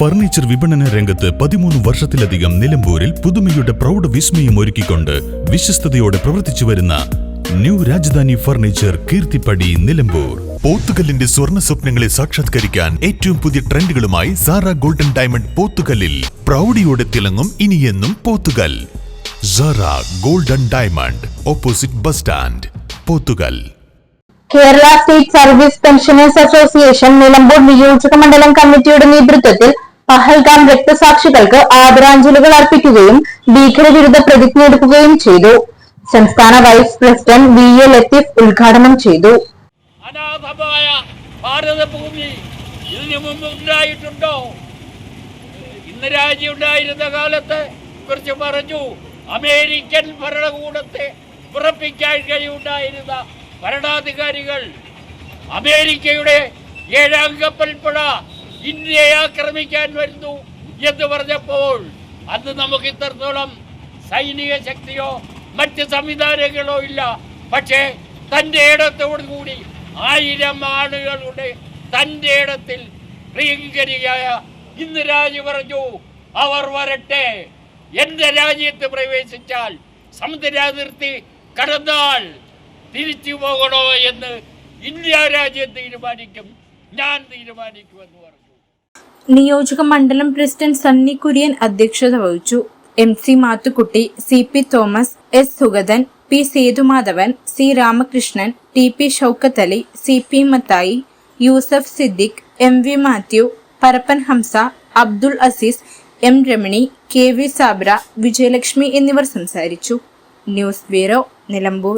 Furniture വിപണന രംഗത്ത് പതിമൂന്ന് വർഷത്തിലധികം നിലമ്പൂരിൽ പുതുമയുടെ പ്രൗഢ വിസ്മയം ഒരുക്കിക്കൊണ്ട് വിശ്വസ്തയോടെ പ്രവർത്തിച്ചു വരുന്ന ന്യൂ രാജധാനി ഫർണിച്ചർ കീർത്തിപ്പടി നിലമ്പൂർ. പോത്തുകല്ലിന്റെ സ്വർണ സ്വപ്നങ്ങളെ സാക്ഷാത്കരിക്കാൻ ഏറ്റവും പുതിയ ട്രെൻഡുകളുമായി സാറ ഗോൾഡൻ ഡയമണ്ട് പോത്തുകല്ലിൽ പ്രൗഢിയോടെ തിളങ്ങും ഇനിയെന്നും Pothukal. Sara golden diamond opposite bus stand Pothukal. Kerala state service pensioners association Nilambur നിയോജക മണ്ഡലം കമ്മിറ്റിയുടെ നേതൃത്വത്തിൽ പഹൽഗാം രക്തസാക്ഷികൾക്ക് ആദരാഞ്ജലികൾ അർപ്പിക്കുകയും ഭീകരവിരുദ്ധ പ്രതിജ്ഞ എടുക്കുകയും ചെയ്തു. സംസ്ഥാന vice president V A Latheef ഉദ്ഘാടനം ചെയ്തു. അനാഥമായ ഭാരതഭൂമി ഇതിനു മുമ്പ് ഉണ്ടായിട്ടുണ്ടോ? ഇന്ന് രാജ്യം ഉണ്ടായിരുന്ന കാലത്ത് കുറിച്ച് പറഞ്ഞു അമേരിക്കൻ ഭരണകൂടത്തെ ഉറപ്പിക്കാൻ കഴിവുണ്ടായിരുന്ന ഭരണാധികാരികൾ അമേരിക്കയുടെ ഏഴാം കപ്പൽപ്പട ഇന്ത്യയെ ആക്രമിക്കാൻ വരുന്നു എന്ന് പറഞ്ഞപ്പോൾ അന്ന് നമുക്ക് ഇത്രത്തോളം സൈനിക ശക്തിയോ മറ്റ് സംവിധാനങ്ങളോ ഇല്ല. പക്ഷേ തന്റെ ഇടത്തോടു കൂടി ആയിരം ആളുകളുടെ തന്റെ ഇടത്തിൽ പ്രിയങ്കരിയായ ഇന്ന് രാജി പറഞ്ഞു അവർ വരട്ടെ. എന്റെ രാജ്യത്ത് പ്രവേശിച്ചാൽ സമുദ്രാതിർത്തി കടന്നാൽ തിരിച്ചു പോകണോ എന്ന് ഇന്ത്യ രാജ്യം തീരുമാനിക്കും. ഞാൻ തീരുമാനിക്കുമെന്ന് പറഞ്ഞു. നിയോജക മണ്ഡലം പ്രസിഡന്റ് സണ്ണി കുര്യൻ അധ്യക്ഷത വഹിച്ചു M C Mathukutty C P Thomas S Sugathan P Sethumadhavan C Ramakrishnan T P Shoukath Ali C P Mathai Yusuf Siddique M V Mathew Parappan Hamsa Abdul Azeez M Ramani K V Sabra Vijayalakshmi എന്നിവർ സംസാരിച്ചു news bureau Nilambur